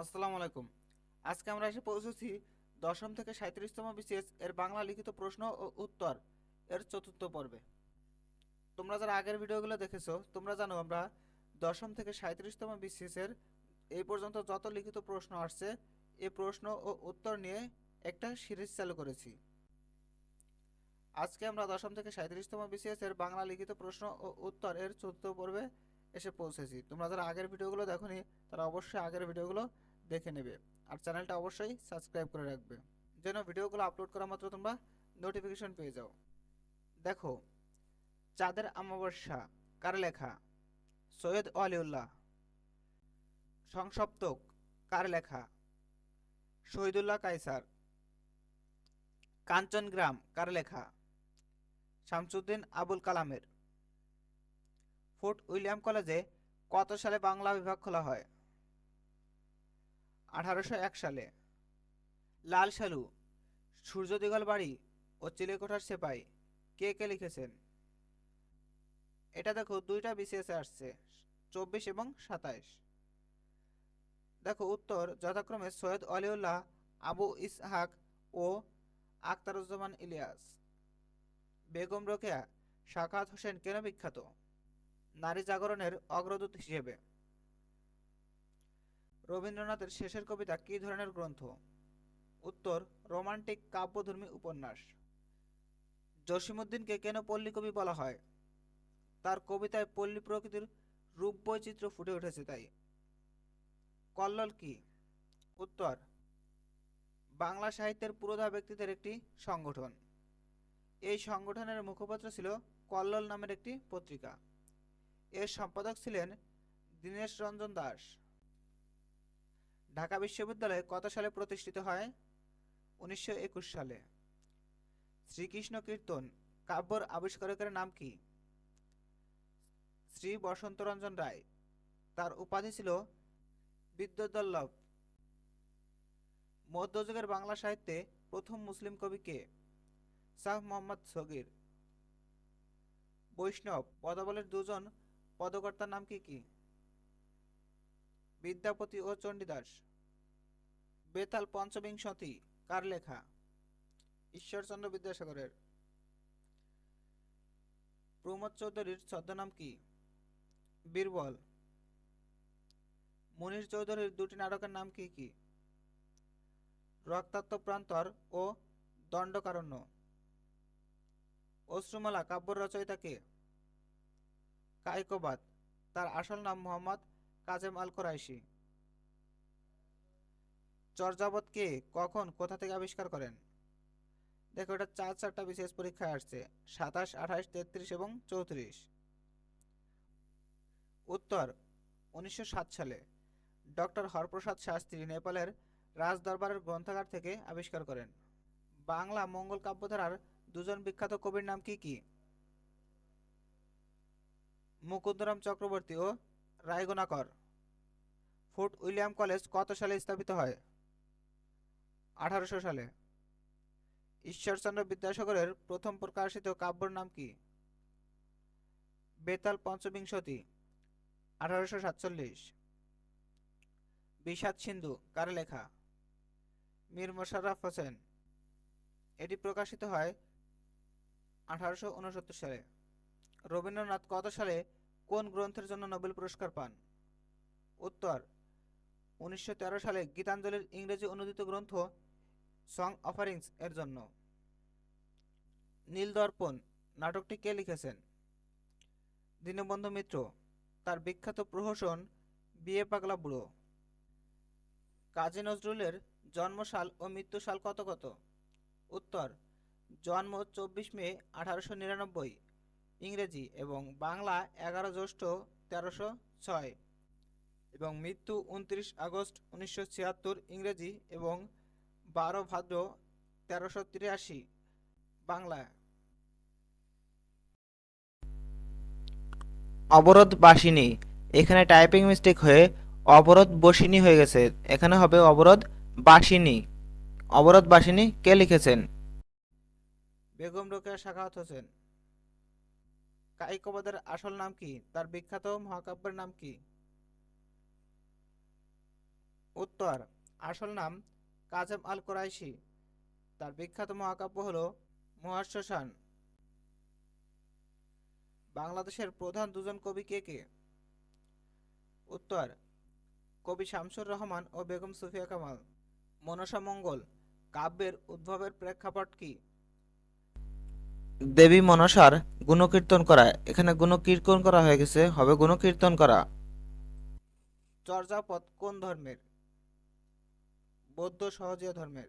আসসালামু আলাইকুম। আজকে আমরা এসে পৌঁছেছি দশম থেকে সাঁত্রিশতম বিসিএস এর বাংলা লিখিত প্রশ্ন ও উত্তর এর চতুর্থ পর্বে। তোমরা যারা আগের ভিডিওগুলো দেখেছ, তোমরা জানো আমরা দশম থেকে সাঁত্রিশতম বিসিএস এর এই পর্যন্ত যত লিখিত প্রশ্ন আসছে, এই প্রশ্ন ও উত্তর নিয়ে একটা সিরিজ চালু করেছি। আজকে আমরা দশম থেকে সাঁত্রিশতম বিসিএস এর বাংলা লিখিত প্রশ্ন ও উত্তর এর চতুর্থ পর্বে এসে পৌঁছেছি। তোমরা যারা আগের ভিডিওগুলো দেখোনি, তারা অবশ্যই আগের ভিডিওগুলো দেখে নেবে। আর চ্যানেলটা অবশ্যই সাবস্ক্রাইব করে রাখবে। যেন ভিডিওগুলো আপলোড করা মাত্র তোমরা নোটিফিকেশন পেয়ে যাও। দেখো, চাঁদের অমাবস্যা, কার লেখা? সৈয়দ আলিউল্লাহ সংসপ্তক, কার লেখা? শহীদুল্লাহ কাইসার কাঞ্চনগ্রাম, কার লেখা? শামসুদ্দিন আবুল কালামের। ফোর্ট উইলিয়াম কলেজে কত সালে বাংলা বিভাগ খোলা হয়? আঠারোশো এক সালে। লাল সালু সূর্য দিগল বাড়ি ও চিলেকোঠার সেপাই, কে কে লিখেছেন? এটা দেখো, দুইটা বিসিএসে আসছে, চব্বিশ এবং সাতাইশ। দেখো, উত্তর, যথাক্রমে সৈয়দ অলিউল্লাহ, আবু ইসহাক ও আখতারুজ্জামান ইলিয়াস। বেগম রোকেয়া, শাকাত হোসেন কেন বিখ্যাত? নারী জাগরণের অগ্রদূত হিসেবে। রবীন্দ্রনাথের শেষের কবিতা কী ধরনের গ্রন্থ? উত্তর, রোমান্টিক কাব্যধর্মী উপন্যাস। জসিমুদ্দিনকে কেন পল্লী কবি বলা হয়? তার কবিতায় পল্লী প্রকৃতির রূপ বৈচিত্র্য ফুটে উঠেছে তাই। কল্লোল কি? উত্তর, বাংলা সাহিত্যের পুরোধা ব্যক্তিদের একটি সংগঠন। এই সংগঠনের মুখপাত্র ছিল কল্লোল নামের একটি পত্রিকা। এর সম্পাদক ছিলেন দীনেশ রঞ্জন দাস। ঢাকা বিশ্ববিদ্যালয় কত সালে প্রতিষ্ঠিত হয়? উনিশশো একুশ সালে। শ্রীকৃষ্ণ কীর্তন, কাব্যর আবিষ্কারকের নাম কি? শ্রী বসন্তরঞ্জন রায়। তার উপাধি ছিল বিদ্যুৎদল্লভ। মধ্যযুগের বাংলা সাহিত্যে প্রথম মুসলিম কবি কে? শাহ মোহাম্মদ সগির। বৈষ্ণব, পদাবলের দুজন পদকর্তার নাম কি কি? বিদ্যাপতি ও চণ্ডীদাস। বেতাল পঞ্চবিংশতি কার লেখা? ঈশ্বরচন্দ্র বিদ্যাসাগরের। প্রমোদ চৌধুরীর ছদ্মনাম কি? বীরবল। মনির চৌধুরীর দুটি নাটকের নাম কি কি? রক্তাক্ত প্রান্তর ও দণ্ডকারণ্য। অশ্রুমালা কাব্যর রচয়িতা কে? কায়কোবাদ তার আসল নাম মোহাম্মদ কাজেম আল কোরাইশি চর্যাবত কে কখন কোথা থেকে আবিষ্কার করেন? দেখো, এটা চার চারটা বিশেষ পরীক্ষায় আসছে, সাতাশ, আঠাশ, তেত্রিশ এবং চৌত্রিশ। উত্তর, উনিশশো সাত সালে ডক্টর হরপ্রসাদ শাস্ত্রী নেপালের রাজদরবারের গ্রন্থাগার থেকে আবিষ্কার করেন। বাংলা মঙ্গল কাব্যধারার দুজন বিখ্যাত কবির নাম কি কি? মুকুন্দরাম চক্রবর্তী ও রায়গোনাকর ফোর্ট উইলিয়াম কলেজ কত সালে স্থাপিত হয়? আঠারোশো সালে। ঈশ্বরচন্দ্র বিদ্যাসাগরের প্রথম প্রকাশিত কাব্যর নাম কি? বেতাল পঞ্চবিংশতি, আঠারোশো সাতচল্লিশ। বিষাদ সিন্ধু, কার লেখা? মীর মোশাররফ হোসেন। এটি প্রকাশিত হয় আঠারোশো উনসত্তর সালে। রবীন্দ্রনাথ কত সালে কোন গ্রন্থের জন্য নোবেল পুরস্কার পান? উত্তর, উনিশশো তেরো সালে গীতাঞ্জলির ইংরেজি অনুদিত গ্রন্থ সং অফারিংস এর জন্য। নীলদর্পণ নাটকটি কে লিখেছেন? দীনবন্ধু মিত্র। তার বিখ্যাত প্রহসন বিয়ে পাগলা বুড়ো। কাজী নজরুলের জন্মসাল ও মৃত্যুসাল কত কত? উত্তর, জন্ম চব্বিশ মে আঠারোশো নিরানব্বই, ইংরেজি এবং বাংলা এগারো জ্যৈষ্ঠ তেরোশো ছয় এবং মৃত্যু উনত্রিশ আগস্ট উনিশশো ছিয়াত্তর, ইংরেজি এবং বারো ভাদ্র তেরোশো তিরাশি বাংলা অবরোধ বাসিনী এখানে টাইপিং মিস্টেক হয়ে অবরোধ বসিনী হয়ে গেছে। এখানে হবে অবরোধ বাসিনী অবরোধ বাসিনী কে লিখেছেন? বেগম রোকেয়া সাখাওয়াত হোসেন। কাইকোবাদের আসল নাম কি? তার বিখ্যাত মহাকাব্যের নাম কি? উত্তর, আসল নাম কাজেম আল কোরাইশি তার বিখ্যাত মহাকাব্য হল মহাশ্মশান। বাংলাদেশের প্রধান দুজন কবি কে কে? উত্তর, কবি শামসুর রহমান ও বেগম সুফিয়া কামাল। মনসা মঙ্গল, কাব্যের উদ্ভবের প্রেক্ষাপট কি? দেবী মনসার গুণকীর্তন করা। এখানে গুণকীর্তন করা হয়ে গেছে। হবে গুণকীর্তন করা। চর্যাপদ কোন ধর্মের? বৌদ্ধ সহজীয় ধর্মের।